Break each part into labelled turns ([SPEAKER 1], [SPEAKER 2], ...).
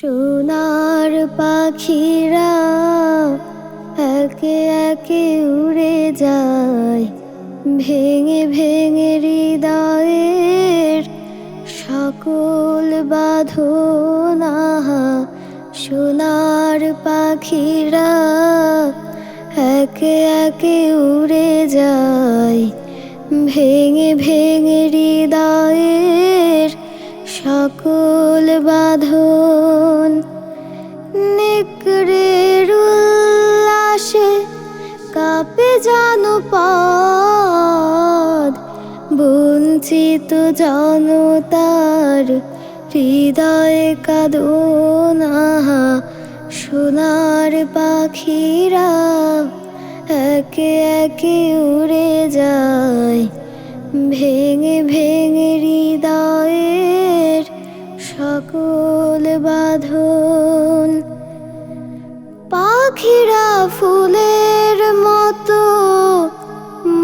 [SPEAKER 1] সোনার পাখিরা একে একে উড়ে যায়, ভেঙে ভেঙে হৃদয়ের সকল বাঁধনা। সোনার পাখিরা একে একে উড়ে যায়, ভেঙে ভেঙে হৃদয়ের সকল বাঁধন। নেকড়ের উল্লাসে কাপে জানো পদ। বঞ্চিত জনতার হৃদয়ে কাদনা সোনার পাখিরা একে একে উড়ে যায়। ভেঙে ভেঙে হৃদয়ের সকল বাঁধন পাখিরা ফুলের মতো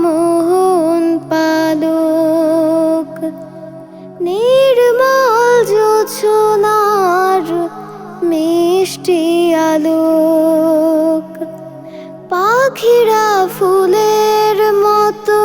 [SPEAKER 1] মোহন পালক। নির্মল জোছনার মিষ্টি আলোক। পাখিরা ফুলের মতো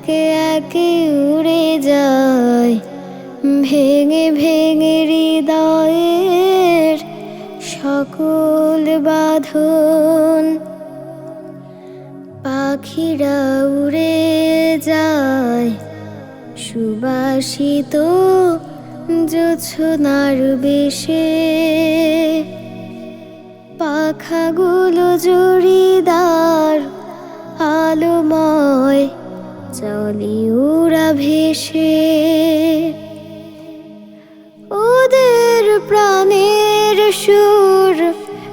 [SPEAKER 1] একে একে উড়ে যায়। ভেঙে ভেঙে হৃদয়ের সকল বাঁধন পাখিরা উড়ে যায়। সুবাসিত জোছনার বেশে পাখাগুলো জড়িদার আলোময় চলি ওরা ভেসে ওদের প্রাণের সুর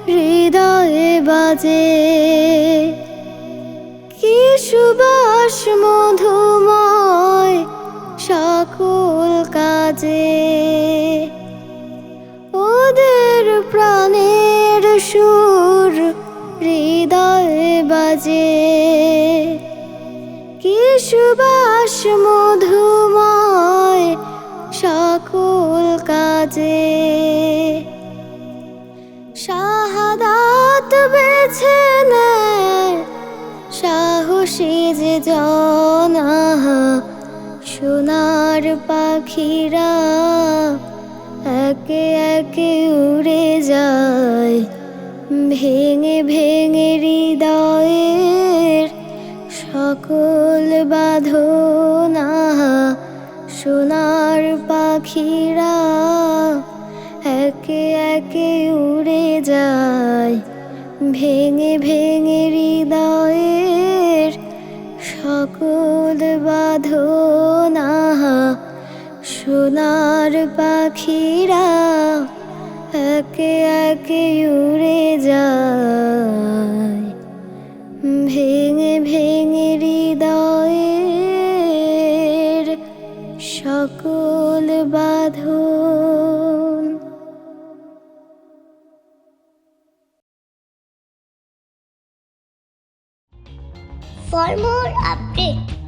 [SPEAKER 1] হৃদয়ে বাজে। কি সুবাস মধুময় সকল কাজে। ওদের প্রাণের সুর হৃদয়ে বাজে। সুবাস মধুময় সকল কাজে। শাহাদাত বেছে নেয় সাহসী যে জনা সোনার পাখিরা একে একে উড়ে যায়, ভেঙে ভেঙে হৃদয়ের সকল বাঁধনা সোনার পাখিরা। একে একে উড়ে যায়, ভেঙে ভেঙে হৃদয়ের। সকল বাঁধনা সোনার পাখিরা। একে একে উড়ে যায়। সকল বাঁধন
[SPEAKER 2] For more updates,